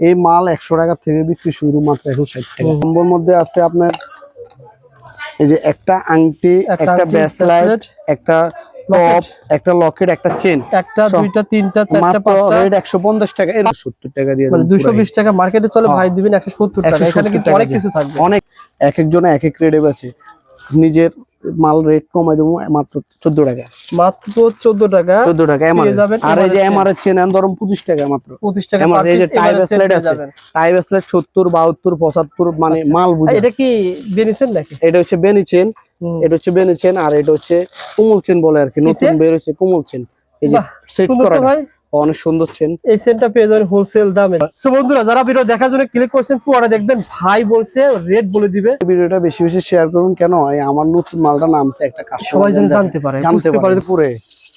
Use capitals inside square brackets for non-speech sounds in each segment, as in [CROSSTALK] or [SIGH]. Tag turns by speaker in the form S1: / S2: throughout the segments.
S1: এই মাল একশো টাকা থেকে বিক্রি শুরু মাত্র এখন ষাট টাকা। নম্বর মধ্যে আছে আপনার এই যে একটা আংটি
S2: একটা bracelet,
S1: একটা টপ একটা লকেট একটা চেন
S2: একটা দুইটা তিনটা চারটা
S1: মাত্র
S2: পাঁচটা।
S1: রেট একশো পঞ্চাশ টাকা এর সত্তর টাকা দিয়ে
S2: মানে টাকা মার্কেটে চলে ভাই দিবেন একশো সত্তর টাকা। এখানে কিন্তু অনেক কিছু থাকবে।
S1: অনেক এক একজনে এক এক রেটে আছে। নিজের মাল রেট কমাই দেবো মাত্র চোদ্দ টাকা।
S2: মাত্র চোদ্দ টাকা।
S1: চোদ্দ টাকা এমআর আর এই যে এমআর এর। চেন ধরুন পঁচিশ টাকা মাত্র।
S2: পঁচিশ টাকা
S1: এই যে টাই ব্রেসলেট আছে টাই ব্রেসলেট সত্তর বাহাত্তর পঁচাত্তর মানে
S2: আচ্ছা।
S1: মাল বুঝে।
S2: এটা কি বেনিছেন নাকি?
S1: এটা হচ্ছে
S2: বেনিছেন
S1: এটা হচ্ছে বেনিছেন আর এটা হচ্ছে কোমল চেন বলে আর কি। নতুন? বের হয়েছে কোমল চেন। এই যে সেট করা
S2: ভাই?
S1: অনেক সুন্দর চেন
S2: এই সেন্টটা পেয়ে যাবেন হোলসেল দামে। তো বন্ধুরা যারা ভিডিও দেখার জন্য ক্লিক করছেন পুরোটা দেখবেন। ভাই বলছে রেট বলে দিবে।
S1: ভিডিওটা বেশি বেশি শেয়ার করুন। কেন? আমার নতুন মালটা নামছে একটা কাস্টমার
S2: সবাই যেন জানতে পারে,
S1: জানতে পারে
S2: পারে।
S1: পুরো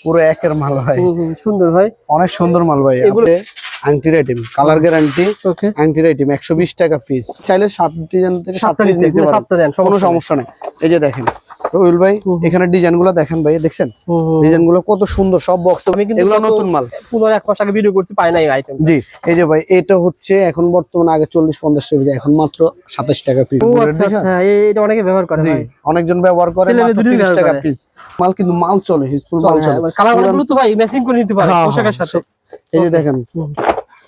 S1: পুরো একের মাল ভাই।
S2: সুন্দর ভাই।
S1: অনেক সুন্দর মাল ভাই।
S2: এগুলো-
S1: এগুলো আংটির আইটেম কালার গ্যারান্টি
S2: ওকে
S1: আংটির আইটেম একশো বিশ টাকা পিস চাইলে সাত ডিজাইন থেকে
S2: সাতটা নিতে
S1: নিতে পারেন। কোনো
S2: সমস্যা নেই।
S1: সমস্যা নেই। এই যে দেখেন রবিউল ভাই এখানে ডিজাইনগুলো দেখেন ভাই দেখছেন। ডিজাইনগুলো কত সুন্দর সব বক্স এগুলো নতুন মাল।
S2: পনেরো এক মাস আগে ভিডিও করছি পাই নাই আইটেম
S1: জি এই যে ভাই এটা হচ্ছে এখন বর্তমানে আগে চল্লিশ পঞ্চাশ টাকা এখন মাত্র সাতাশ টাকা পিস
S2: আচ্ছা আচ্ছা এটা অনেকে ব্যবহার করে
S1: জি অনেকজন ব্যবহার করে
S2: ছেলে মেয়ে দুটোই
S1: 30
S2: ব্যবহার
S1: টাকা পিস মাল কিন্তু মাল চলে হিসফুল মাল চলে।
S2: কালার তো ভাই ম্যাচিং করে নিতে পারে
S1: হ্যাঁ,
S2: পোশাকের
S1: হ্যাঁ,
S2: সাথে।
S1: এই যে দেখেন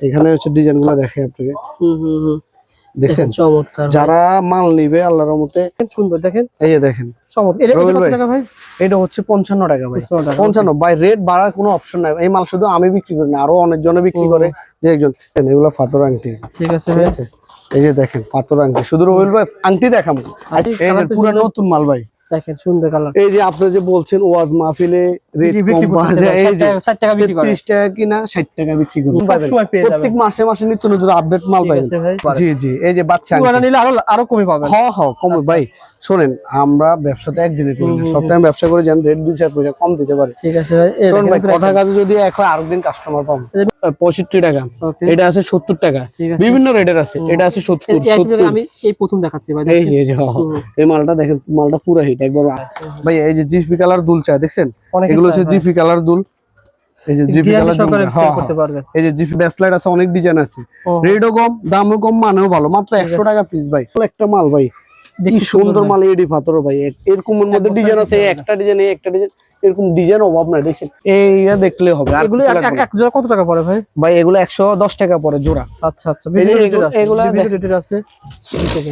S1: এখানে হচ্ছে ডিজাইনগুলো দেখে আপনাকে।
S2: হুম হুম হুম।
S1: দেখছেন
S2: চমৎকার
S1: যারা মাল নিবে আল্লাহর রহমতে
S2: সুন্দর দেখেন।
S1: এই যে দেখেন।
S2: চমৎকার। এটা
S1: হচ্ছে পঞ্চান্ন টাকা ভাই। পঞ্চান্ন বাই রেট বাড়ার কোনো অপশন নাই। এই মাল শুধু আমি বিক্রি করি না আরও অনেকজনে বিক্রি করে। যে একজন এগুলো ফাতর আংটি।
S2: ঠিক আছে
S1: ঠিক আছে? এই যে দেখেন পাথর আংটি। শুধু রবিল ভাই আংটি
S2: তো
S1: পুরো নতুন মাল ভাই।
S2: দেখেন সুন্দর কালার
S1: এই যে আপনি যে বলছেন ওয়াজ মাহফিলে রেট কম পাওয়া যায় এই যে
S2: ষাট টাকা বিক্রি করে
S1: 30 টাকা কিনা 60 টাকা বিক্রি করি। প্রত্যেক মাসে মাসে নিত্য নতুন আপডেট মাল পাবেন। জি জি এই যে বাচ্চা
S2: নিলে আরও আরও কমে পাবেন।
S1: হ হ কম। ভাই শোনেন আমরা ব্যবসাতে একদিনে করি সব টাইম ব্যবসা করে যান রেট দুই চার পয়সা কম দিতে পারে।
S2: ঠিক আছে ভাই এই
S1: শোন
S2: দেখেন
S1: ভাই কথা কাজে যদি এখন হয় আরেকদিন কাস্টমার পাবো। পঁয়ষট্টি টাকা। এটা আছে সত্তর টাকা। বিভিন্ন রেটের আছে। এটা আছে সত্তর
S2: এই আমি এই প্রথম দেখাচ্ছি ভাই
S1: এই যে মালটা দেখেন মালটা পুরো হিট একবার ভাই এই যে জিপি কালার দুল চা দেখছেন? এগুলো হচ্ছে। জিপি কালার দুল। এই যে জিপি কালার দুল হ্যাঁ, হ্যাঁ। এই যে জিপি ব্যাসলাইট আছে অনেক ডিজাইন আছে। রেটও কম দামও কম মানেও ভালো। মাত্র একশো টাকা পিস ভাই। একটা মাল ভাই। কি সুন্দর মাল এডি পাথর ভাই। এ- এরকমের মধ্যে ডিজাইন আছে একটা ডিজাইন একটা ডিজাইন এরকম ডিজাইন অভাব নাই দেখছেন? এইটা দেখলে হবে। আর
S2: এগুলো এক-
S1: না।
S2: জোড়া কত টাকা পড়ে ভাই?
S1: ভাই এগুলো একশো দশ টাকা পরে জোড়া।
S2: আচ্ছা আচ্ছা।
S1: এগুলা
S2: আছে।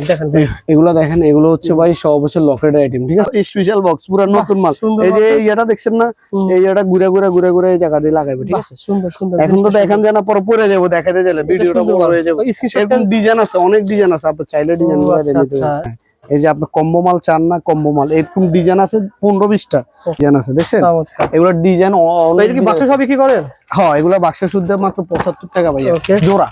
S2: দেখেন,
S1: এগুলো দেখেন এগুলো হচ্ছে ভাই সব হচ্ছে লকেট আইটেম ঠিক আছে? স্পেশাল বক্স পুরো নতুন মাল। এই যে ইয়েটা দেখছেন না? এই ইয়েটা ঘুরে ঘুরে ঘুরে ঘুরে এই জায়গা দিয়ে লাগাবে ঠিক আছে?
S2: সুন্দর সুন্দর
S1: এখন তো দেখান যায় না পরে পরে যাব দেখাতে গেলে ভিডিওটা বড় হয়ে যাবে। এরকম ডিজাইন আছে অনেক ডিজাইন আছে আপনি চাইলে ডিজাইন
S2: ও, আচ্ছা, আচ্ছা।
S1: এই যে আপনার কম্বো মাল চান না কম্বো মাল এরকম ডিজাইন আছে পনেরো বিশটা ডিজাইন আছে দেখছেন। এগুলো ডিজাইন
S2: কি বাক্স সবই কি করেন
S1: হ্যাঁ এগুলো বাক্স শুদ্ধ মাত্র পঁচাত্তর টাকা ভাই
S2: Okay.
S1: জোড়া।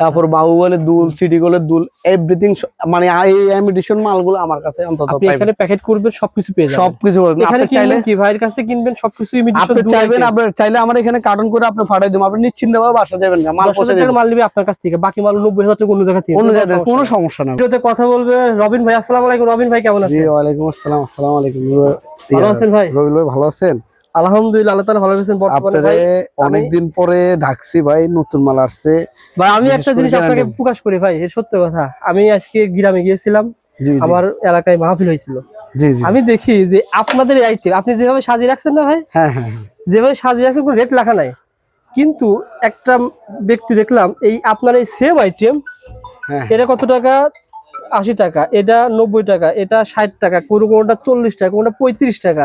S1: তারপর বাহুবলের দুল সিটি গোলের দুল এভরিথিং মানে এই এমিটেশন মালগুলো আমার কাছে অন্তত
S2: আপনি এখানে প্যাকেট করবেন সবকিছু পেয়ে যাবেন।
S1: সবকিছু পাবেন। আপনি চাইলে
S2: কি? ভাইয়ের কাছ থেকে কিনবেন সবকিছু
S1: আপনি চাইবেন আপনি চাইলে আমার এখানে কার্টন করে আপনি ফাটাই দেবো আপনি নিশ্চিন্ত ভাবে বাসা যাবেন না মাল পৌঁছে দেবেন।
S2: মাল নিবে আপনার কাছ থেকে বাকি মাল নব্বই হাজার টাকা অন্য জায়গা থেকে।
S1: অন্য
S2: সমস্যা
S1: কোনো সমস্যা না
S2: ভিডিওতে কথা বলবে রবিন ভাই আসসালামু আলাইকুম। রবিন ভাই কেমন
S1: জি
S2: আছেন?
S1: ওয়ালাইকুম আসসালাম আসসালামু আলাইকুম।
S2: ভালো আছেন ভাই?
S1: রবিল ভাই ভালো আছেন?
S2: আলহামদুলিল্লাহ আল্লাহ তাআলা ভালো রেখেছেন বর্তমানে
S1: পরে ভাই নতুন মাল আসছে।
S2: ভাই আমি একটা জিনিস আপনাকে প্রকাশ করি ভাই সত্য কথা। আমি আজকে গ্রামে গিয়েছিলাম আমার এলাকায় মাহফিল হয়েছিল। আমি দেখি যে আপনাদের আইটেম আপনি যেভাবে সাজিয়ে রাখছেন না ভাই?
S1: হ্যাঁ হ্যাঁ হ্যাঁ।
S2: যেভাবে সাজিয়ে রাখছেন কোনো রেট লেখা নাই। কিন্তু একটা ব্যক্তি দেখলাম এই আপনার এই সেম আইটেম এটা কত টাকা? আশি টাকা এটা নব্বই টাকা এটা ষাট টাকা কোনো কোনটা চল্লিশ টাকা কোনটা পঁয়ত্রিশ টাকা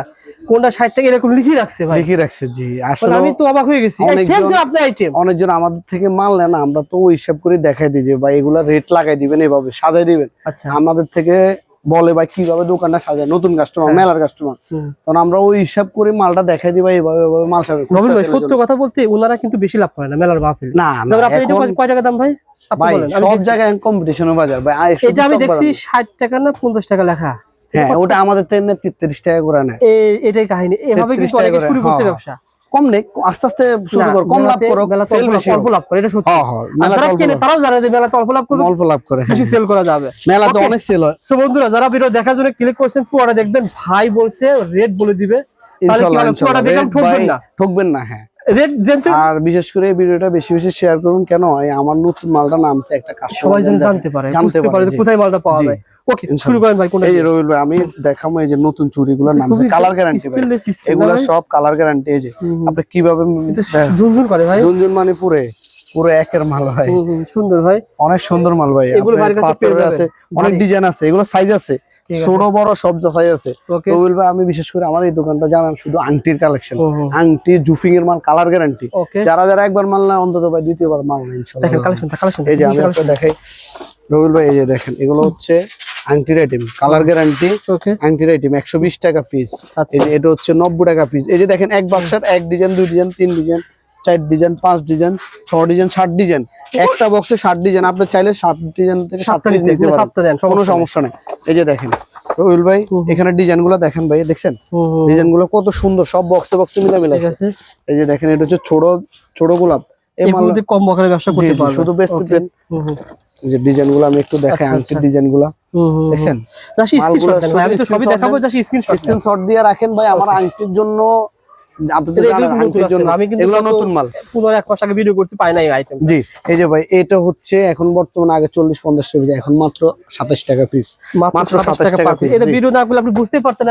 S2: কোনটা ষাট টাকা এরকম লিখে রাখছে ভাই।
S1: লিখে রাখছে জি
S2: মানে
S1: আসলে
S2: আমি তো অবাক হয়ে গেছি। আপনার আইটেম
S1: অনেকজন আমাদের থেকে মাল না আমরা তো ওই হিসাব করে দেখাই দিই যে ভাই এগুলা রেট লাগাই দিবেন এভাবে সাজাই দিবেন।
S2: আচ্ছা।
S1: আমাদের থেকে বলে ভাই কীভাবে দোকানটা সাজায়? নতুন কাস্টমার
S2: হ্যাঁ।
S1: মেলার কাস্টমার
S2: হুম।
S1: তখন আমরা ওই হিসাব করে মালটা দেখাই এভাবে এভাবে মাল সাজাবে
S2: সত্য কথা বলতে ওনারা কিন্তু বেশি লাভ করে না মেলার মাহফিল
S1: না
S2: কয়- টাকা দাম ভাই?
S1: ভাই সব। জায়গায় কম্পিটিশনের বাজার ভাই
S2: এটা আমি দেখছি ষাট টাকা না পঞ্চাশ টাকা লেখা।
S1: হ্যাঁ ওটা আমাদের নেয় 33 টাকা করে নেয়।
S2: এটাই কাহিনী। এভাবে
S1: 33
S2: কিন্তু শুরু করছে
S1: হ্যাঁ।
S2: ব্যবসা।
S1: কম নেই আস্তে আস্তে শুরু করো কম লাভ করো। সেল
S2: অল্প
S1: বেশি
S2: লাভ- অল্প লাভ করে এটা সত্যি।
S1: হ্যাঁ হ্যাঁ
S2: যারা কিনে তারাও জানে যে মেলাতে অল্প লাভ করবে।
S1: অল্প লাভ করে হ্যাঁ।
S2: বেশি সেল করা যাবে।
S1: মেলাতে অনেক সেল হয়।
S2: সো বন্ধুরা যারা ভিডিও দেখার জন্য ক্লিক করছেন পুরোটা দেখবেন ভাই বলছে রেট বলে দিবে। তাহলে কি
S1: ইনশাআল্লাহ
S2: হবে? পুরোটা
S1: ইনশাআল্লাহ
S2: ঠকবেন না।
S1: ঠকবেন না হ্যাঁ। আর বিশেষ করে এই ভিডিওটা বেশি বেশি শেয়ার করুন। কেন? আমার নতুন মালটা নামছে একটা কাস্টমার
S2: সবাই যেন জানতে পারে বুঝতে পারে কোথায় মালটা পাওয়া যায়। ওকে শুরু করেন ভাই কোনটা
S1: এই যে ভাই আমি দেখাবো এই যে নতুন চুড়িগুলোর নামছে। কালার গ্যারান্টি এগুলা সব কালার গ্যারান্টি এই যে। আপনি কীভাবে
S2: ঝুনঝুন করে ভাই।
S1: ঝুনঝুন মানে পুরে পুরো একের মাল ভাই।
S2: সুন্দর ভাই।
S1: অনেক সুন্দর মাল ভাই।
S2: এগুলো বাড়ির কাছে।
S1: আছে অনেক ডিজাইন আছে এগুলো সাইজ আছে। ছোট বড় সব সাইজ আছে। রবিল ভাই আমি বিশেষ করে আমার এই দোকানটা জানান শুধু আংটির কালেকশন। আংটি জুফিং এর মাল কালার গ্যারান্টি যারা যারা একবার মাল না অন্তত ভাই দ্বিতীয়বার মাল না ইনশাআল্লাহ এই যে আমি আপনাকে দেখাই। রবিল ভাই এই যে দেখেন এগুলো হচ্ছে আংটির আইটেম কালার গ্যারান্টি আংটির আইটেম একশো বিশ টাকা পিস
S2: আচ্ছা।
S1: এই যে এটা হচ্ছে নব্বই টাকা পিস এই যে দেখেন এক বাক্সার এক ডিজাইন দুই ডিজাইন তিন ডিজাইন চার ডিজাইন পাঁচ ডিজাইন ছ ডিজাইন ষাট ডিজাইন। একটা বক্সে ষাট ডিজাইন। আপনি চাইলে সাত ডিজাইন থেকে সাত
S2: নিতে
S1: পারেন। কোনো
S2: সমস্যা নেই।
S1: এই যে দেখেন ভাই এখানে ডিজাইনগুলো দেখেন ভাই দেখছেন? ডিজাইনগুলো কত সুন্দর সব বক্সে বক্সে আছে। এই যে দেখেন এটা হচ্ছে ছোট ছোট গোলাপ। এই
S2: কম ব্যবসা করতে
S1: শুধু পেন এই যে ডিজাইনগুলো আমি একটু দেখাই
S2: আচ্ছা,
S1: আনছি
S2: আচ্ছা। ডিজাইনগুলো
S1: দেখছেন?
S2: আমি তো সবই দেখাবো স্ক্রিনশট
S1: দিয়ে রাখেন ভাই আমার আংটির জন্য এখন বর্তমানে আগে চল্লিশ পঞ্চাশ টাকা এখন মাত্র সাতাশ টাকা পিস
S2: মাত্র
S1: মাত্র
S2: 27
S1: 27
S2: টাকা আপনি বুঝতে পারতেন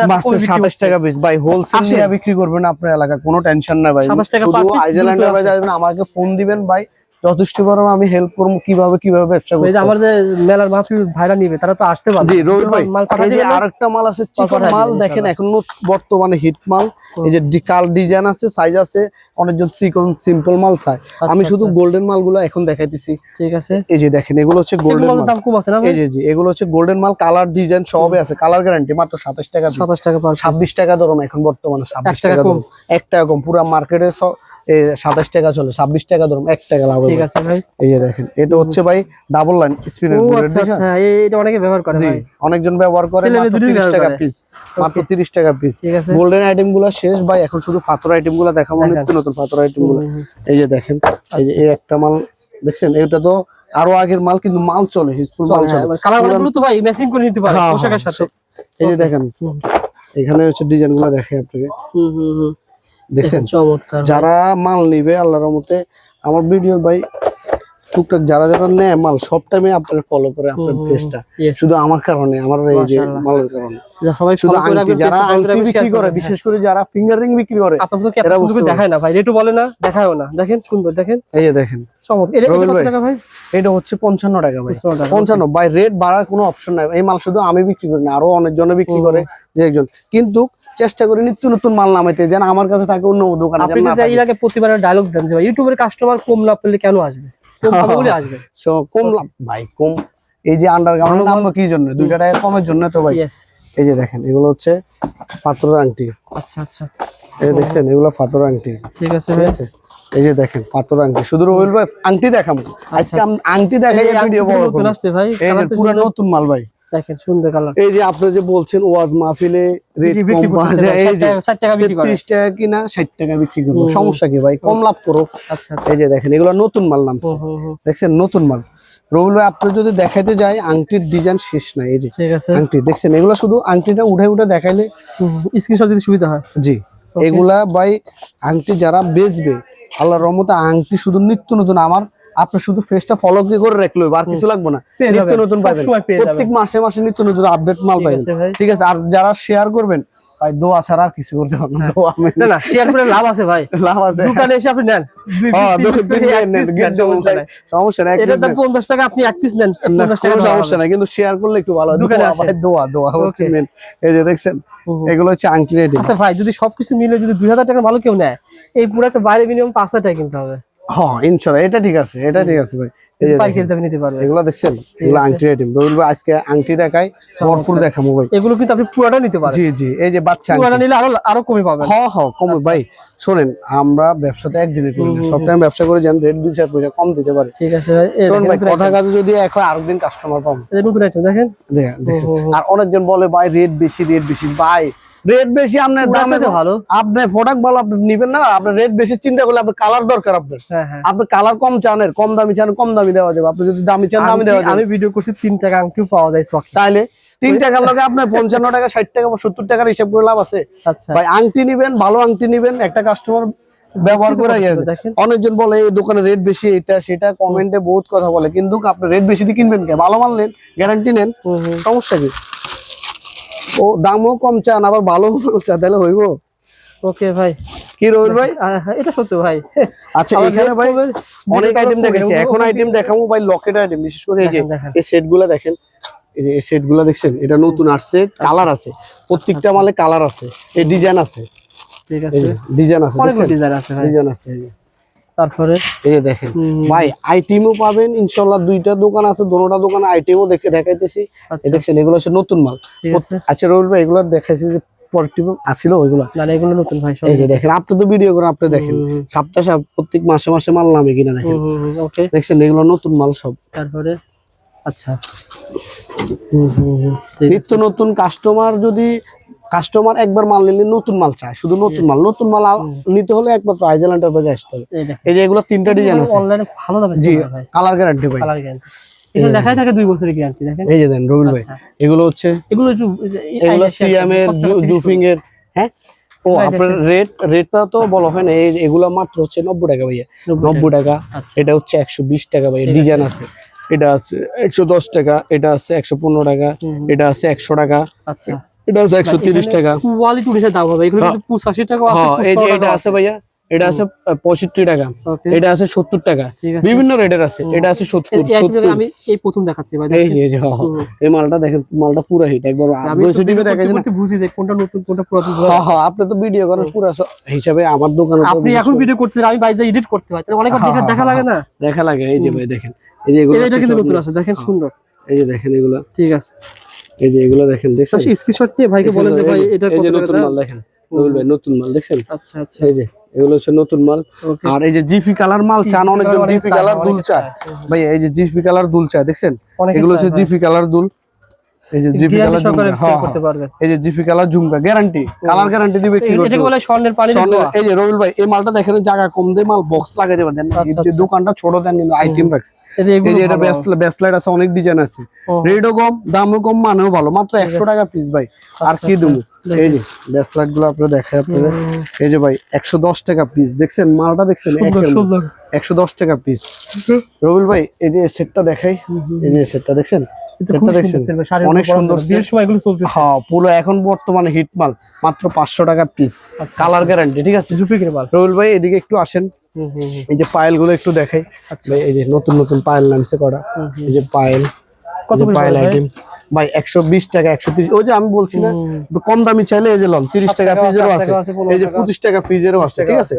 S1: সাতাশ টাকা পিস ভাই হোলসেল। বিক্রি করবেন আপনার কোনো টেনশন না ভাই।
S2: 27 টাকা
S1: শুধু
S2: piece
S1: ভাই আমাকে ফোন দিবেন ভাই। যথেষ্ট পরিমাণ আমি হেল্প করব কীভাবে কীভাবে ব্যবসা
S2: যে আমাদের মেলার মাহফিল ভাইরা নিবে তারা তো আসতে পারবে
S1: জি রবিল ভাই
S2: মাল
S1: আছে চিকন মাল দেখেন এখন বর্তমানে হিট মাল। এই যে কাল ডিজাইন আছে সাইজ আছে অনেকজন চিকন সিম্পল মাল চায়। আমি শুধু গোল্ডেন মালগুলো এখন দেখাইতেছি।
S2: ঠিক আছে।
S1: এই যে দেখেন এগুলো হচ্ছে গোল্ডেন মাল।
S2: দাম কম আছে না
S1: এই যে জি এগুলো হচ্ছে গোল্ডেন মাল কালার ডিজাইন সবই আছে। কালার গ্যারান্টি মাত্র সাতাশ টাকা piece।
S2: 27 টাকা পার পিস
S1: ছাব্বিশ টাকা ধরুন এখন বর্তমানে ছাব্বিশ
S2: টাকা
S1: টাকা
S2: কম।
S1: ধরুন। এক টাকা কম পুরো মার্কেটে সাতাশ টাকা চলে ছাব্বিশ টাকা ধরুন এক টাকা লাভ
S2: ঠিক আছে ভাই।
S1: এই যে দেখেন এটা হচ্ছে ভাই ডাবল লাইন স্পিনের
S2: ও আচ্ছা আচ্ছা এটা অনেকে ব্যবহার করে ভাই।
S1: অনেকজন ব্যবহার করে মাত্র 30 টাকা পিস মাত্র 30 টাকা পিস গোল্ডেন আইটেম শেষ ভাই এখন শুধু পাথর দেখাবো নিত্য নতুন পাথর। এই যে দেখেন এই যে একটা মাল দেখছেন এটা তো আরও আগের মাল কিন্তু মাল চলে মাল চলে
S2: কালার তো ভাই ম্যাচিং করে নিতে পারে
S1: হ্যাঁ, হ্যাঁ,
S2: পোশাকের সাথে।
S1: এই যে দেখেন এখানে হচ্ছে ডিজাইনগুলো দেখে আপনাকে।
S2: হুম হুম হুম।
S1: দেখছেন? যারা মাল নিবে আল্লাহর মতে আমার ভিডিও ভাই টুকটাক যারা যারা নেয় মাল সব টাইমে আপনার ফলো করে আপনার পেজটা শুধু আমার কারণে আমার এই যে মালের কারণে।
S2: সবাই
S1: শুধু আংটি যারা আংটি বিক্রি করে বিশেষ করে যারা ফিঙ্গার রিং বিক্রি করে
S2: হ্যাঁ। তো কি
S1: এরা
S2: দেখায় না ভাই? রেটও বলে না দেখায়ও না। দেখেন সুন্দর দেখেন।
S1: এই যে দেখেন।
S2: এটা কত
S1: ভাই।
S2: টাকা ভাই?
S1: এটা হচ্ছে পঞ্চান্ন টাকা ভাই।
S2: 55
S1: পঞ্চান্ন। বাই রেট বাড়ার কোনো অপশন নাই। এই মাল শুধু আমি বিক্রি করি না আরও অনেকজনে বিক্রি করে যে একজন। কিন্তু চেষ্টা করি নিত্য নতুন মাল নামাইতে যেন আমার কাছে থাকে অন্য দোকানে
S2: আপনি। এর আগে প্রতিবারের ডায়লগ দেন যে ভাই ইউটিউবের কাস্টমার কম লাভ পেলে কেন আসবে? কম আসবে। [LAUGHS]
S1: লাভ ভাই কম এই যে আন্ডারগ্রাউন্ড নামবো কি জন্য? দুইটা টাকা কমের জন্য তো ভাই। এই যে দেখেন এগুলো হচ্ছে পাথরের আংটি।
S2: আচ্ছা আচ্ছা।
S1: এই যে দেখছেন এগুলো পাথরের আংটি।
S2: ঠিক আছে
S1: ঠিক আছে? এই যে দেখেন পাথর আংটি। শুধু রবিল ভাই আংটি দেখাম আজকে আমি আংটি দেখাই ভিডিও বড়
S2: নতুন আসছে ভাই।
S1: এই পুরো নতুন মাল ভাই।
S2: দেখেন সুন্দর কালার
S1: এই যে আপনি যে বলছেন ওয়াজ মাহফিলে রেট কম পাওয়া যায় এই যে
S2: 60 টাকা বিক্রি করে।
S1: 30 টাকা কিনা 60 টাকা বিক্রি করব। সমস্যা কি ভাই? কম লাভ করো।
S2: আচ্ছা আচ্ছা।
S1: এই যে দেখেন এগুলো নতুন মাল নামছে। দেখছেন নতুন মাল। রবিল ভাই আপনি যদি দেখাইতে যাই আংটির ডিজাইন শেষ নাই এই যে
S2: ঠিক আছে।
S1: আংটি। দেখছেন এগুলো শুধু আংটিটা উঠে উঠে দেখাইলে
S2: স্ক্রিনশট দিতে সুবিধা হয়।
S1: জি। এগুলা ভাই আংটি যারা বেচবে আল্লাহর রহমতে আংটি শুধু নিত্য নতুন। আমার আপনি শুধু ফেসটা ফলো করে রাখলে আর কিছু লাগবে না নিত্য নতুন পাবেন। প্রত্যেক মাসে মাসে নিত্য নতুন আপডেট মাল পাবেন
S2: আছে
S1: ঠিক আছে আর যারা শেয়ার করবেন ভাই দোয়া ছাড়া আর কিছু করতে হবে না
S2: না না শেয়ার করে লাভ আছে ভাই
S1: লাভ আছে
S2: দোকানে এসে আপনি নেন
S1: হ্যাঁ,
S2: সমস্যা। নাই।
S1: piece
S2: দাম
S1: নেন।
S2: পঞ্চাশ টাকা আপনি এক পিস নেন
S1: না,
S2: পঞ্চাশ
S1: কোনো
S2: টাকা
S1: সমস্যা
S2: হবে।
S1: নাই কিন্তু শেয়ার করলে একটু ভালো হয়।
S2: দোকানে।
S1: ভাই, দোয়া দোয়া হচ্ছে
S2: Okay.
S1: এই যে দেখছেন। এগুলো হচ্ছে আংটি
S2: আচ্ছা ভাই যদি সবকিছু মিলে যদি দুই হাজার টাকার ভালো কেউ নেয় এই পুরো একটা বাইরে মিনিমাম পাঁচ হাজার টাকা কিনতে হবে
S1: হ্যাঁ ইনশাল্লাহ এটা ঠিক আছে এটা ঠিক আছে ভাই।
S2: পাইকারি দামে নিতে পারবে।
S1: এগুলো দেখছেন? এগুলো আংটি আইটেম। রবিল ভাই আজকে আংটি দেখাই ভরপুর দেখাবো ভাই।
S2: এগুলো কিন্তু আপনি পুরোটা নিতে পারেন।
S1: জি জি এই যে বাচ্চা
S2: পুরোটা নিলে আরও আরও কমে পাবেন।
S1: হ হ কমে ভাই। শোনেন আমরা ব্যবসাতে একদিনে করি সব টাইম ব্যবসা করে যেন রেট দুই চার পয়সা কম দিতে পারে।
S2: ঠিক আছে ভাই। এই
S1: ভাই কথা কাজে যদি এক আরেকদিন কাস্টমার পাবো।
S2: নতুন আইটেম দেখেন।
S1: দেখেন দেখছেন
S2: হুম, হুম।
S1: আর অনেকজন বলে ভাই রেট বেশি রেট বেশি। ভাই রেট বেশি আপনার দামে
S2: তো ভালো।
S1: আপনি প্রোডাক্ট ভালো আপনি নিবেন না আপনার রেট বেশি চিন্তা করলে আপনার কালার দরকার আপনার।
S2: হ্যাঁ হ্যাঁ।
S1: আপনি কালার কম চানের কম দামি চান কম দামি দেওয়া যাবে। আপনি যদি দামি চান দামি দেওয়া যাবে।
S2: আমি ভিডিও করছি তিন টাকা আংটিও পাওয়া যায় শখ
S1: তাহলে তিন টাকার লগে আপনার পঞ্চান্ন টাকা ষাট টাকা বা সত্তর টাকার হিসাব করে লাভ আছে।
S2: আচ্ছা।
S1: ভাই আংটি নিবেন ভালো আংটি নিবেন একটা কাস্টমার ব্যবহার করে অনেকজন বলে এই দোকানে রেট বেশি এটা সেটা কমেন্টে বহুত কথা বলে। কিন্তু আপনি রেট বেশি দিয়ে কিনবেন কে? ভালো মাল নেন গ্যারান্টি নেন। সমস্যা কি? ও দামও কম চান আবার ভালো চান তাহলে হইব?
S2: ওকে ভাই।
S1: কি রবিল ভাই?
S2: এটা সত্যি ভাই।
S1: আচ্ছা এখানে ভাই অনেক আইটেম দেখেছি এখন আইটেম দেখাবো ভাই লকেট আইটেম বিশেষ করে এই যে। এই সেটগুলা দেখেন এই যে এই সেটগুলা দেখছেন এটা নতুন আসছে কালার আছে প্রত্যেকটা মালে কালার আছে এই ডিজাইন আছে।
S2: ঠিক আছে।
S1: ডিজাইন আছে
S2: ডিজাইন আছে ভাই।
S1: ডিজাইন আছে।
S2: তারপরে
S1: এই দেখেন ভাই আইটেমও পাবেন ইনশাল্লাহ দুইটা দোকান আছে দোনোটা দোকানে আইটেমও দেখে দেখাইতেছি।
S2: আচ্ছা।
S1: এই দেখছেন এগুলো হচ্ছে নতুন মাল। আচ্ছা রবিল ভাই এগুলো দেখাইছি যে আসছিল ওইগুলো?
S2: না এগুলো নতুন ভাই
S1: এই যে দেখেন আপনি তো ভিডিও করে আপনি দেখেন। সপ্তাহে প্রত্যেক মাসে মাসে মাল নামে কিনা দেখেন।
S2: ওকে
S1: দেখছেন এগুলো নতুন মাল সব।
S2: তারপরে আচ্ছা।
S1: নিত্য নতুন কাস্টমার যদি কাস্টমার একবার মাল নিলে নতুন মাল চায় শুধু নতুন মাল। নতুন মাল নিতে হলে একমাত্র আইজেল এন্টারপ্রাইজে আসতে হবে।
S2: এই
S1: যে এগুলো তিনটা ডিজাইন আছে।
S2: অনলাইনে ভালো দামে
S1: জি কালার গ্যারান্টি ভাই।
S2: কালার গ্যারান্টি এখানে দেখাই থাকে দুই বছরের গ্যারান্টি দেখেন।
S1: এই যে দেন রবিল ভাই।
S2: আচ্ছা।
S1: এগুলো হচ্ছে
S2: এগুলো একটু
S1: এগুলো সিএম এর
S2: করুন। কত টাকা
S1: জুফিং এর হ্যাঁ? ও আপনার রেট রেটটা তো বলা হয় না। এই এগুলো মাত্র হচ্ছে নব্বই টাকা ভাইয়া। নব্বই টাকা।
S2: আচ্ছা।
S1: এটা হচ্ছে একশো বিশ টাকা ভাইয়া। ডিজাইন আছে। এটা আছে একশো দশ টাকা। এটা আছে একশো পনেরো টাকা। এটা আছে একশো টাকা।
S2: আচ্ছা।
S1: এটা আছে একশো তিরিশ টাকা।
S2: কোয়ালিটি অনুসারে দাম হবে। এগুলো কিন্তু পঁচাশি টাকা আছে
S1: হ্যাঁ এই যে এটা আছে ভাইয়া এটা আছে পঁয়ষট্টি টাকা। এটা আছে সত্তর টাকা।
S2: আছে।
S1: বিভিন্ন রেটের আছে। এটা আছে সত্তর
S2: আমি এই প্রথম দেখাচ্ছি ভাই
S1: এই যে এই যে, হ্যাঁ, হ্যাঁ। এই মালটা দেখেন মালটা পুরো হিট একবার
S2: বুঝি যে কোনটা নতুন কোনটা পুরাতন
S1: হ্যাঁ হ্যাঁ আপনি তো ভিডিও করেন পুরো হিসাবে আমার দোকানে
S2: আপনি এখন ভিডিও করতে আমি বাইরে এডিট করতে হয়। তাহলে অনেক
S1: হ্যাঁ,
S2: দেখা
S1: হ্যাঁ,
S2: দেখা লাগে না?
S1: দেখা লাগে এই যে ভাই দেখেন। এই যে
S2: এটা কিন্তু নতুন আছে দেখেন সুন্দর।
S1: এই যে দেখেন এগুলো।
S2: ঠিক আছে।
S1: এই যে এগুলো দেখেন দেখছেন?
S2: স্ক্রিনশট নিয়ে ভাইকে বলেন যে ভাই এটা কত
S1: নতুন মাল দেখেন ভাই নতুন মাল দেখছেন?
S2: আচ্ছা আচ্ছা।
S1: এই যে এগুলো হচ্ছে নতুন মাল। আর এই যে জিপি কালার মাল চান অনেকজন
S2: অনেক
S1: জিপি কালার দুল চায়।
S2: চায়।
S1: ভাই এই যে জিপি কালার দুল চায় দেখছেন? এগুলো হচ্ছে জিপি কালার দুল। এই যে জিপি কালার হ্যাঁ,
S2: করতে
S1: হ্যাঁ।
S2: পারবেন
S1: এই যে GP colour guarantee colour guarantee দিবে কি করতে
S2: এটাকে বলে স্বর্ণের পানি
S1: এই যে রবিল ভাই এই মালটা দেখেন জায়গা কম দিয়ে মাল বক্স লাগাই দেবেন
S2: আচ্ছা,
S1: এই
S2: আচ্ছা।
S1: দোকানটা ছোট দেন কিন্তু আইটেম রাখছে
S2: এই যে
S1: এই
S2: এগুলো
S1: যে এটা
S2: ভালো।
S1: ব্যাসলাইট আছে অনেক ডিজাইন আছে রেটও কম দামও কম মানেও ভালো মাত্র একশো টাকা পিস ভাই আর
S2: আচ্ছা,
S1: কি
S2: আচ্ছা।
S1: দেবো এই যে ব্যাসলাইটগুলো আপনারা দেখায় আপনাদের এই যে ভাই একশো দশ টাকা পিস দেখছেন মালটা দেখছেন একশো দশ টাকা পিস রবিল ভাই এই যে সেটটা দেখাই এই যে সেটটা দেখছেন অনেক সুন্দর
S2: সময় এগুলো চলতেছে।
S1: হ্যাঁ পুরো এখন বর্তমানে হিট মাল মাত্র পাঁচশো টাকা পিস
S2: আচ্ছা,
S1: কালার গ্যারান্টি ঠিক আছে?
S2: জুপি মাল।
S1: রবিল ভাই এদিকে একটু আসেন। এই যে পায়েলগুলো একটু দেখাই।
S2: আচ্ছা।
S1: এই যে নতুন নতুন পায়েল নামছে করা। এই যে পায়েল।
S2: কত
S1: পায়েল আইটেম ভাই একশো বিশ টাকা একশো তিরিশ। ওই যে আমি বলছি না কম দামি চাইলে এই যে লন তিরিশ টাকা পিজেরও আছে। এই যে পঁচিশ টাকা পিজেরও আছে ঠিক আছে?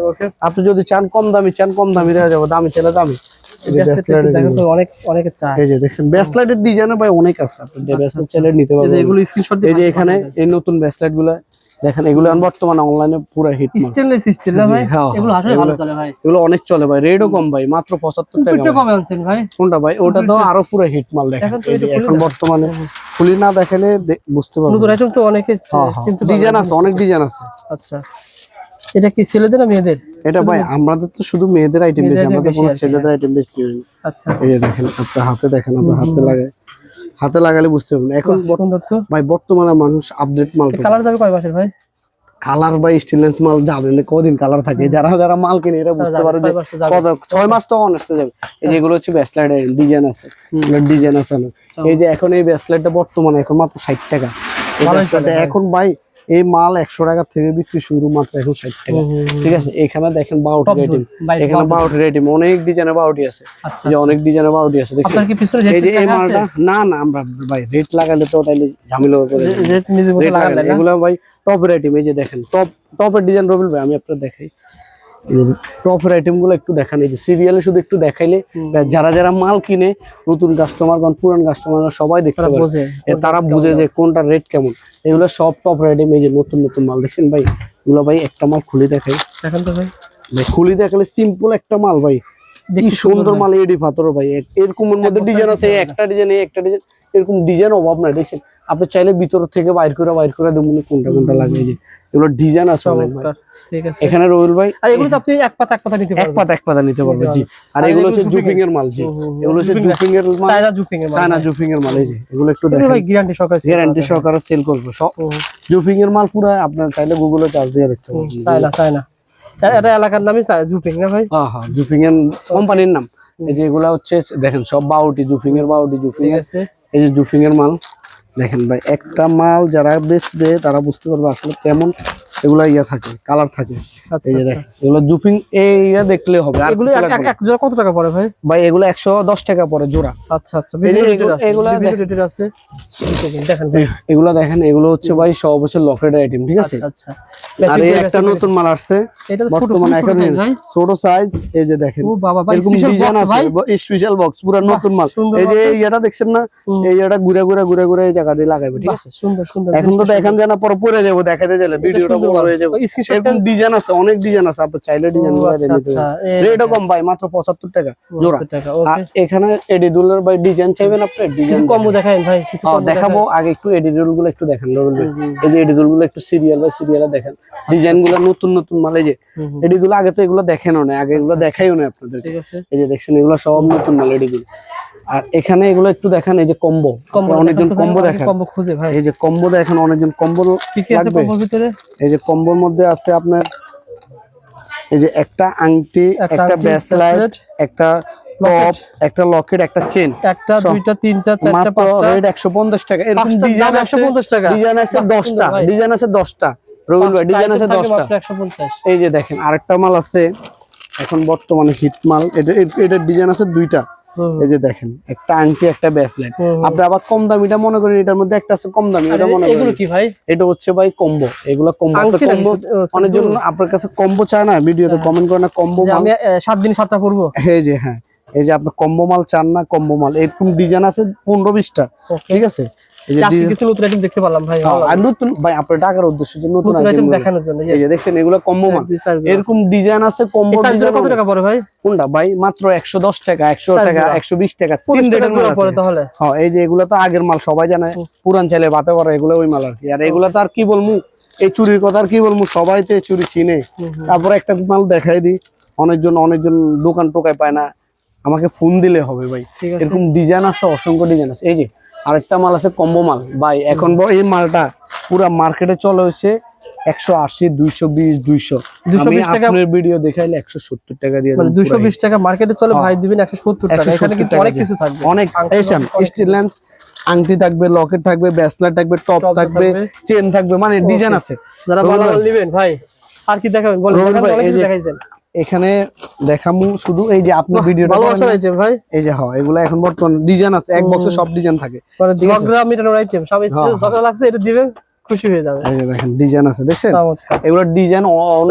S1: আপনি যদি চান কম দামি চান কম দামি দেওয়া যাবে। দামি চাইলে দামি।
S2: অনেক অনেকে
S1: এই যে দেখছেন ব্যাসলাইটের ডিজাইনে ভাই অনেক আছে আপনি ব্যাসলাইট চাইলে নিতে পারবেন
S2: এগুলো স্ক্রিনশট
S1: এই যে এখানে এই নতুন দেখেন এগুলো এখন বর্তমানে অনলাইনে পুরো হিট
S2: স্টেনলেস স্টিল না ভাই? এগুলো আসলে ভালো চলে ভাই।
S1: এগুলো অনেক চলে ভাই রেটও কম ভাই মাত্র পঁচাত্তর টাকা ভাই।
S2: কমে আনছেন ভাই?
S1: কোনটা ভাই? ওটা তো আরও পুরো হিট মাল দেখেন।
S2: এখন
S1: বর্তমানে খুলি না দেখালে বুঝতে পারবেন
S2: নতুন আইটেম তো অনেকে
S1: ডিজাইন আছে অনেক ডিজাইন আছে।
S2: আচ্ছা। এটা কি ছেলেদের না মেয়েদের?
S1: এটা ভাই আমাদের তো শুধু মেয়েদের আইটেম বেশি আমাদের কোনো ছেলেদের আইটেম বেশি নেই
S2: আচ্ছা আচ্ছা।
S1: এই দেখেন আপনার হাতে দেখেন আপনার হাতে লাগায় হাতে লাগালে বুঝতে পারবেন। এখন ভাই বর্তমানে মানুষ আপডেট মাল
S2: কালার যাবে কয় মাসের ভাই?
S1: কালার বা স্টিলেন্স মাল জানেন কদিন কালার থাকে। যারা যারা মাল কিনে এরা বুঝতে পারে যে। কত ছয় মাস তো অনেস্টে যাবে। এই যে এগুলো হচ্ছে ব্যাসলাইট ডিজাইন আছে। ডিজাইন আছে। অনেক। এই যে এখন এই ব্যাসলাইটটা বর্তমানে এখন মাত্র ষাট টাকা। এখন ভাই এই মাল একশো টাকা থেকে বিক্রি শুরু মাত্র এখন ষাট টাকা। ঠিক আছে এখানে দেখেন বাউটি
S2: রেডিম
S1: এখানে
S2: বাউটি।
S1: রেডিম অনেক ডিজাইনের বাউটি আছে
S2: আচ্ছা
S1: যে অনেক ডিজাইনের বাউটি আছে এই যে এই মালটা না না আমরা ভাই রেট লাগালে তো তাইলে ঝামেলা করে
S2: রেট নিজের মতো
S1: রেট
S2: লাগালে
S1: লাগালে
S2: না
S1: এগুলো ভাই টপের আইটেম এই যে দেখেন টপ টপের ডিজাইন রবিল ভাই আমি আপনার দেখাই টপের আইটেমগুলো একটু দেখান। এই যে সিরিয়ালে শুধু একটু দেখাইলে যারা যারা মাল কিনে নতুন কাস্টমার বা পুরান কাস্টমার সবাই দেখতে
S2: তারা
S1: পারে।
S2: বোঝে।
S1: তারা বুঝে যে কোনটা রেট কেমন। এগুলো সব টপ আইটেম এই যে নতুন নতুন মাল। দেখছেন ভাই? এগুলো ভাই একটা মাল খুলে দেখাই।
S2: দেখেন তো ভাই।
S1: ভাই খুলে দেখালে সিম্পল একটা মাল ভাই। কি সুন্দর মাল এডি পাথর ভাই। এক- এরকমের মধ্যে ডিজাইন আছে একটা ডিজাইন একটা ডিজাইন এরকম ডিজাইন অভাব নাই দেখছেন? আপনি চাইলে ভিতর থেকে বাইর করে বাইর করে দেবো কোনটা কোনটা লাগে এই যে। এগুলো ডিজাইন আছে।
S2: ঠিক আছে।
S1: এখানে রবিল ভাই
S2: আর এগুলো তো আপনি এক পাতা এক পাতা নিতে
S1: এক
S2: পারবেন।
S1: পাতা এক পাতা নিতে পারবে জি। আর এগুলো হচ্ছে
S2: জুপিং
S1: এর। মাল জি। এগুলো হচ্ছে
S2: জুপিং
S1: এর মাল
S2: চায়না জুপিং এর
S1: চায়না জুপিং এর মাল এই যে। এগুলো একটু দেখেন
S2: ভাই গ্যারান্টি সহকারে
S1: গ্যারান্টি সহকারে সেল করবে। জুপিং এর মাল পুরো আপনার চাইলে গুগলে চার্জ দিয়ে দেখতে পারবেন।
S2: China China. এটা এলাকার নামই জুপিং না ভাই?
S1: হ্যাঁ হ্যাঁ জুপিং এর কোম্পানির নাম। এই যে এগুলা হচ্ছে দেখেন সব বাউটি জুপিং এর বাউটি জুপিং
S2: আছে।
S1: এই যে জুপিং এর মাল। দেখেন ভাই একটা মাল যারা বেচবে তারা বুঝতে পারবে আসলে কেমন এগুলা ইয়া থাকে কালার থাকে। এগুলো জুপিং এই দেখলে হবে।
S2: এগুলো এক-
S1: লাগবে
S2: এক-
S1: না।
S2: এক জোড়া কত টাকা পড়ে ভাই?
S1: ভাই এগুলো একশো দশ টাকা পরে জোড়া।
S2: আচ্ছা আচ্ছা। বিভিন্ন
S1: এই যে
S2: রেটের আছে।
S1: এগুলা
S2: বিভিন্ন রেটের আছে। দেখেন ভাই
S1: দেখেন এগুলো হচ্ছে ভাই সব হচ্ছে লকেট আইটেম ঠিক আছে?
S2: আচ্ছা আচ্ছা।
S1: আর এই একটা নতুন মাল আসছে।
S2: ছোট
S1: বর্তমানে এখন ছোট সাইজ এই যে দেখেন। এরকম
S2: স্পেশাল
S1: ডিজাইন
S2: বক্স ভাই।
S1: আছে স্পেশাল বক্স পুরো নতুন মাল। এই যে। ইয়েটা দেখছেন না? এই ইয়েটা ঘুরে ঘুরে ঘুরে ঘুরে এই জায়গা দিয়ে লাগাইবে ঠিক আছে?
S2: সুন্দর সুন্দর
S1: এখন তো দেখান পরে পরে যাব দেখাতে গেলে ভিডিওটা বড় হয়ে যাবে। এরকম ডিজাইন আছে অনেক ডিজাইন আছে আপনি চাইলে ডিজাইনগুলো
S2: আচ্ছা, আচ্ছা, এই
S1: কম ভাই মাত্র পঁচাত্তর টাকা জোড়া।
S2: টাকা
S1: এখানে ভাই ডিজাইন চাইবেন আপনি? ডিজাইন
S2: ভাই কিছু
S1: দেখাবো আগে একটু গুলো একটু দেখেন। এই যে গুলো একটু সিরিয়াল বাই সিরিয়ালে দেখেন। ডিজাইনগুলো নতুন নতুন মাল এই যে। এডিদুল আগে তো এগুলো দেখেনও না আগে এগুলো দেখাইও না আপনাদের।
S2: ঠিক আছে।
S1: এই যে দেখছেন এগুলো সব নতুন মাল এডিদুল আর এখানে এগুলো একটু দেখেন এই যে কম্বো।
S2: কম্বো
S1: অনেকজন কম্বো দেখেন
S2: কম্বো খুঁজে ভাই।
S1: এই যে কম্বো দেখেন অনেকজন কম্বো
S2: কি কি আছে
S1: লাগবে।
S2: ভিতরে?
S1: এই যে কম্বোর মধ্যে আছে আপনার এই যে একটা আংটি
S2: একটা
S1: একটা
S2: আংটি,
S1: ব্রেসলাইট
S2: bracelet,
S1: একটা টপ একটা লকেট একটা চেন
S2: একটা দুইটা তিনটা চারটা পাঁচটা।
S1: রেট একশো পঞ্চাশ টাকা। এরকম ডিজাইন আছে
S2: 150 টাকা।
S1: ডিজাইন আছে। ডিজাইন আছে দশটা। রবিল ভাই ডিজাইন আছে
S2: পাঁচটা item
S1: দশটা
S2: থাকে মাত্র 150
S1: এই যে দেখেন আরেকটা মাল আছে। এখন বর্তমানে হিট মাল। এটা এটার ডিজাইন আছে দুইটা। এই যে দেখেন একটা আংটি একটা
S2: হুম।
S1: আপনি আবার কম দামিটা মনে করেন এটার মধ্যে একটা আছে কম দামি এটা মনে
S2: এগুলো
S1: করেন।
S2: কি ভাই?
S1: এটা হচ্ছে ভাই কম্বো এগুলো কম্বো কম্বো।
S2: অনেক
S1: জন আপনার কাছে কম্বো চায় না ভিডিওতে কমেন্ট করে না কম্বো
S2: আমি আহ, সাত দিন সাতটা পরব।
S1: এই যে হ্যাঁ। এই যে আপনি কম্বো মাল চান না কম্বো মাল এরকম ডিজাইন আছে পনেরো বিশটা
S2: ওকে
S1: ঠিক আছে? এই যে
S2: আজকে
S1: ডিজাইন
S2: কিছু নতুন আইটেম দেখতে পারলাম ভাই
S1: আর নতুন ভাই আপনার টাকার উদ্দেশ্য যে নতুন
S2: নতুন আইটেম দেখানোর জন্য
S1: এই যে দেখছেন এগুলো কম্বো মাল
S2: দুই চার জোড়া।
S1: এরকম ডিজাইন আছে কম্বো
S2: এই size জোড়া
S1: ডিজাইন
S2: কত টাকা পড়ে ভাই?
S1: কোনটা? ভাই মাত্র একশো দশ টাকা একশো
S2: Size
S1: টাকা
S2: জোড়া।
S1: একশো বিশ টাকা তিন রেটের মাল
S2: পড়ে তাহলে।
S1: হ্যাঁ এই যে এগুলো তো আগের মাল সবাই জানে। পুরান চাইলে বাতে পারে এগুলো ওই মাল আর কি। আর এগুলো তো আর কি বলমু এই চুরির কথা আর কি বলমু সবাই তো চুরি চিনে। তারপরে একটা মাল দেখাই দিই অনেকজন অনেকজন দোকান টোকায় পায় না। আমাকে ফোন দিলে হবে ভাই। এরকম ডিজাইন আছে অসংখ্য ডিজাইন আছে। এই যে আরেকটা মাল আছে কম্বো মাল। ভাই এখন এই মালটা পুরা মার্কেটে চলে হচ্ছে একশো আশি দুইশো বিশ দুইশো।
S2: 220 টাকা-
S1: ভিডিও দেখাইলে একশো সত্তর টাকা দিয়ে
S2: মানে দুশো বিশ টাকা মার্কেটে চলে ভাই দিবেন একশো সত্তর টাকা। এখানে কিন্তু অনেক কিছু থাকবে।
S1: অনেক
S2: আংটি
S1: স্টিল ল্যান্স আংটি থাকবে লকেট থাকবে ব্রেসলেট থাকবে টপ থাকবে। চেন থাকবে মানে ডিজাইন আছে।
S2: যারা ভালো নিবেন ভাই আর কি দেখাবেন? বলেন
S1: ভাই,
S2: দেখাইছেন।
S1: এখানে দেখামু শুধু এই যে আপনি ভিডিওটা
S2: ভালোবাসার আইটেম ভাই।
S1: এই যে হ্যাঁ এগুলো এখন বর্তমান ডিজাইন আছে এক বক্সে সব ডিজাইন থাকে।
S2: ঝগড়া মেটানোর আইটেম স্বামী
S1: হ্যাঁ,
S2: ঝগড়া লাগছে এটা দিবেন খুশি হয়ে যাবে।
S1: এই যে দেখেন ডিজাইন আছে দেখছেন? এগুলো ডিজাইন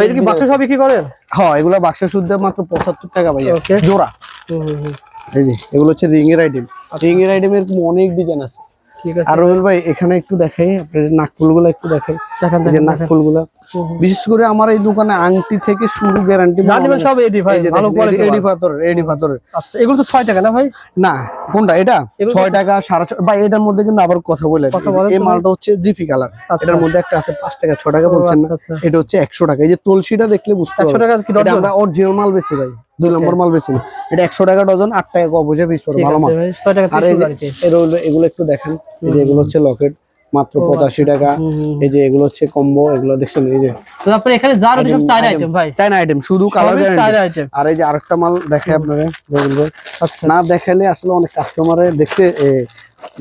S2: এটা কি বাক্স সবই কি করেন?
S1: হ্যাঁ এগুলো বাক্সের শুদ্ধ মাত্র পঁচাত্তর টাকা ভাই. জোড়া।
S2: হুম, হুম, হুম।
S1: এই যে এগুলো হচ্ছে রিং এর আইটেম রিং এর আইটেম এরকম অনেক ডিজাইন আছে।
S2: ঠিক আছে।
S1: আর রোহেল ভাই এখানে একটু দেখাই আপনার নাকফুলগুলো একটু দেখাই।
S2: দেখান
S1: এই বিশেষ করে আমার এই দোকানে আংটি থেকে শুরু গ্যারান্টি
S2: জানিবেন সব এডি ভাই ভালো কোয়ালিটি
S1: এডি পাথরের এডি পাথরের
S2: আচ্ছা এগুলো তো ছয় টাকা না ভাই?
S1: না কোনটা? এটা?
S2: এগুলো
S1: ছয় টাকা সাড়ে ছয় ভাই এটার মধ্যে কিন্তু আবার কথা বলে এই মালটা হচ্ছে জিপি কালার
S2: আচ্ছা।
S1: এটার মধ্যে একটা আছে পাঁচ টাকা ছয় টাকা বলছেন না?
S2: আচ্ছা আচ্ছা।
S1: এটা হচ্ছে একশো টাকা। এই যে তুলসীটা দেখলে বুঝতে পারবেন।
S2: টাকা কি ডজন?
S1: আমরা অরিজিনাল মাল বেশি ভাই। দুই নম্বর মাল বেশি না। এটা একশো টাকা ডজন আট টাকা পিস পড়বে ভালো মাল। আর এগুলো এগুলো একটু দেখেন। এই যে এগুলো হচ্ছে লকেট মাত্র পঁচাশি টাকা।
S2: হুম, হুম।
S1: এই যে এগুলো হচ্ছে কম্বো এগুলো দেখছেন এই যে
S2: তারপরে এখানে যা রয়েছে সব চার আইটেম ভাই।
S1: চাইনা আইটেম শুধু কালার
S2: আইটেম
S1: আর এই যে আরেকটা মাল দেখে আপনারা
S2: আচ্ছা।
S1: না দেখালে আসলে অনেক কাস্টমারে দেখতে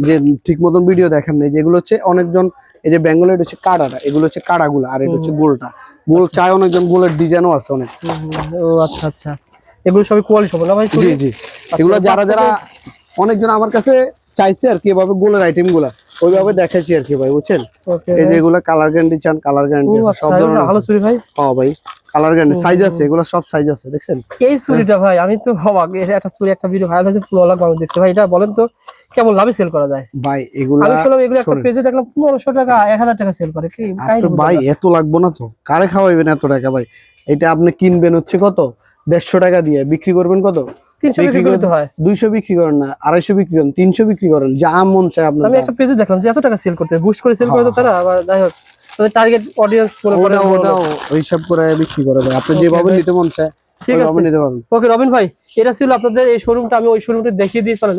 S1: যে ঠিক মতন ভিডিও দেখেন না যেগুলো হচ্ছে অনেকজন এই যে বেঙ্গলের হচ্ছে কাড়াটা এগুলো হচ্ছে কাড়াগুলো আর এটা হচ্ছে গোলটা। গোল চায় অনেকজন গোলের ডিজাইনও আছে অনেক।
S2: ও আচ্ছা আচ্ছা। এগুলো সবই কোয়ালিটি হবে না ভাই
S1: জি জি। এগুলো যারা যারা অনেকজন আমার কাছে চাইছে আর কি এভাবে গোলের আইটেমগুলা ওইভাবে দেখাইছি আর কি ভাই বুঝছেন? এই যে এগুলো কালার গ্যারান্টি চান কালার গ্যারান্টি
S2: আচ্ছা
S1: সব ধরনের
S2: ভালো ভাই?
S1: হ্যাঁ ভাই কালার গ্যারান্টি সাইজ আছে এগুলো সব সাইজ আছে দেখছেন?
S2: এই ভাই আমি তো অবাক এটা একটা একটা ভিডিও ভাইরাল হয়েছে পুরো মানুষ দেখছে। ভাই এটা বলেন তো কেমন লাভে সেল করা যায়?
S1: ভাই এগুলা
S2: আমি শুনলাম এগুলো একটা পেজে দেখলাম পনেরোশো টাকা এক হাজার টাকা সেল করে কি
S1: ভাই এত লাগবো না তো? কারে খাওয়াইবেন এত টাকা ভাই? এটা আপনি কিনবেন হচ্ছে কত? দেড়শো টাকা দিয়ে বিক্রি করবেন কত?
S2: তিনশো বিক্রি
S1: বিক্রি
S2: করতে হয়।
S1: দুইশো বিক্রি করেন না বিক্রি করেন বিক্রি করেন যা মন চায় আপনার
S2: আমি একটা পেজে দেখলাম যে এত টাকা সেল করতে বুস্ট করে সেল করে তো তারা আবার যাই হোক টার্গেট অডিয়েন্স করে
S1: বিক্রি করে আপনি যেভাবে নিতে মন চায়
S2: ঠিক আছে।
S1: নিতে পারবেন।
S2: ওকে রবিন ভাই এটা ছিল আপনাদের এই শোরুমটা আমি ওই শোরুমটা দেখিয়ে দিয়ে চলেন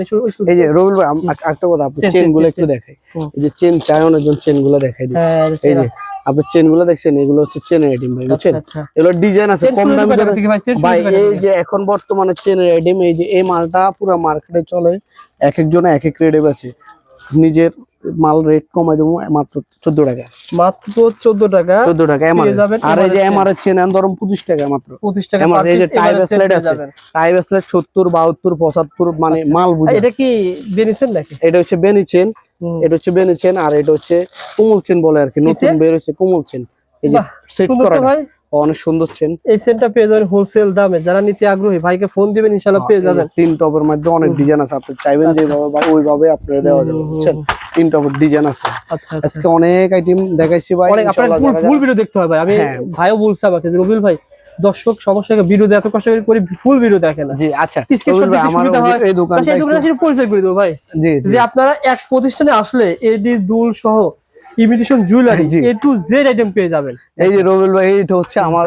S2: এই
S1: যে ভাই একটা কথা আপনি
S2: চেন,
S1: গুলো একটু। দেখাই। এই যে চেন চায় অনেকজন চেনগুলো দেখাই দিই।
S2: হ্যাঁ
S1: এই যে
S2: আছে।
S1: আপনার চেনগুলো দেখছেন এগুলো হচ্ছে চেনের আইটেম ভাই বুঝছেন?
S2: আচ্ছা।
S1: এগুলো ডিজাইন আছে কম দামি
S2: ভাই
S1: এই যে এখন বর্তমানে চেনের আইটেম এই যে এই মালটা পুরো মার্কেটে চলে এক একজনে এক এক রেটে আছে নিজের মাল রেট কমাই দেবো মাত্র চোদ্দ টাকা।
S2: মাত্র চোদ্দ টাকা।
S1: চোদ্দ টাকা এমআর আর এই যে এমআর এর চেন ধরুন পঁচিশ টাকা মাত্র।
S2: পঁচিশ টাকা
S1: এই যে স্লাইড
S2: পেয়ে
S1: আছে
S2: যাবেন।
S1: টাইপ সত্তর বাহাত্তর পঁচাত্তর মানে
S2: আচ্ছা।
S1: মাল বুঝে।
S2: এটা কি বেনিছেন নাকি?
S1: এটা হচ্ছে বেনি চেন এটা হচ্ছে বেনি চেন আর এটা হচ্ছে কোমল চেন বলে আর কি। নতুন বের হয়েছে কোমল চেন এই যে সেট করা অনেক সুন্দর চেন
S2: এই সেন্টটা পেয়ে যাবেন হোলসেল দামে। যারা নিতে আগ্রহী ভাইকে ফোন দিবেন ইনশাল্লাহ পেয়ে যাবেন।
S1: তিন টপের মধ্যে অনেক ডিজাইন আছে আপনি চাইবেন যেভাবে বা ওইভাবে আপনারা দেওয়া যাবে বুঝছেন? তিন টপের ডিজাইন আছে।
S2: আচ্ছা আচ্ছা।
S1: আজকে অনেক আইটেম দেখাইছি ভাই
S2: অনেক আপনার ফুল ভিডিও দেখতে হবে ভাই। আমি
S1: হ্যাঁ।
S2: ভাইও বলছে আমাকে যে রবিউল ভাই দর্শক সমস্যা ভিডিও এত কষ্ট করে ফুল ভিডিও দেখে না।
S1: জি আচ্ছা।
S2: সুবিধা হয়।
S1: এই দোকানটা
S2: পরিচয় করে দেবো ভাই।
S1: জি।
S2: যে আপনারা এক প্রতিষ্ঠানে আসলে এডি দুল সহ imitation jewellery A to Z item পেয়ে যাবেন।
S1: এই যে রবিল ভাই এটা হচ্ছে আমার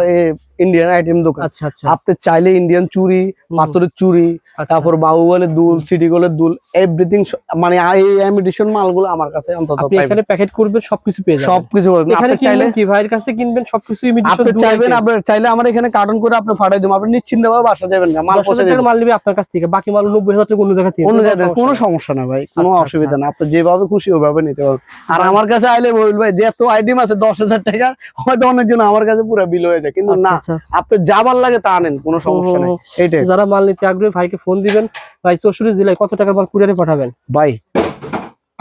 S1: ইন্ডিয়ান আইটেম দোকান।
S2: আচ্ছা আচ্ছা।
S1: আপনি চাইলে ইন্ডিয়ান চুরি পাথরের চুরি। তারপর বাহুবলের দুল সিটি গোলের দুল এভরিথিং মানে এই ইমিটেশন মালগুলো আমার কাছে অন্তত
S2: আপনি এখানে প্যাকেট করবেন সবকিছু পেয়ে যাবেন।
S1: সবকিছু পাবেন। আপনি চাইলে
S2: কি? ভাইয়ের কাছ থেকে কিনবেন সবকিছু ইমিটেশন
S1: আপনি চাইবেন আপনি চাইলে আমার এখানে কার্টন করে আপনি ফাটাই দেবো আপনি নিশ্চিন্ত ভাবে বাসা যাবেন না মাল পৌঁছে দেবেন।
S2: মাল নিবে আপনার কাছ থেকে বাকি মাল নব্বই হাজার টাকা অন্য জায়গা থেকে
S1: অন্য
S2: কোনো সমস্যা
S1: কোনো সমস্যা না ভাই কোনো
S2: আচ্ছা,
S1: অসুবিধা না আপনি যেভাবে খুশি ওইভাবে নিতে পারবেন। আর আমার কাছে আইলে বলবেন ভাই যে তো আইটেম আছে দশ হাজার টাকা হয়তো অনেকজন আমার কাছে পুরো বিল হয়ে যায়। কিন্তু
S2: আচ্ছা,
S1: না আপনি যা যাবার লাগে তা আনেন কোনো সমস্যা নেই। এইটাই।
S2: যারা মাল নিতে আগ্রহী ভাইকে ফোন দিবেন। ভাই চৌষট্টি জেলায় কত টাকার মাল কুরিয়ারে পাঠাবেন?
S1: ভাই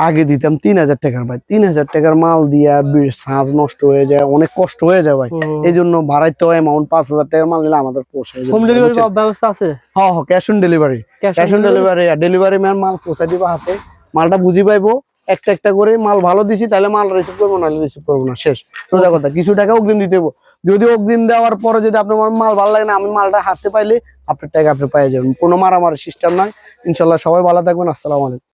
S1: আগে দিতাম তিন হাজার টাকার ভাই। তিন হাজার টাকার মাল দিয়া সাজ নষ্ট হয়ে যায় অনেক কষ্ট হয়ে যায় ভাই। এই জন্য ভাড়াইতে অ্যামাউন্ট পাঁচ হাজার টাকার মাল নিলে আমাদের পোষায়
S2: হোম ডেলিভারি ব্যবস্থা আছে?
S1: হ্যাঁ হ্যাঁ cash on delivery cash on delivery delivery man মাল পৌঁছাই দিবা হাতে। মালটা বুঝি পাইবো? একটা একটা করে মাল ভালো দিছি, তাহলে মাল রিসিভ করব না রিসিভ করব না, শেষ। সোজা কথা, কিছু টাকা অগ্রিম দিতে হব যদি অগ্রিম দেওয়ার পরে যদি আপনার মাল ভালো লাগে না, আমি মালটা হাতে পাইলে আপনার টাকা আপনি পাই যাবেন। কোনো মারামারি সিস্টেম নয় ইনশাল্লাহ সবাই ভালো থাকবেন, আসসালামু আলাইকুম।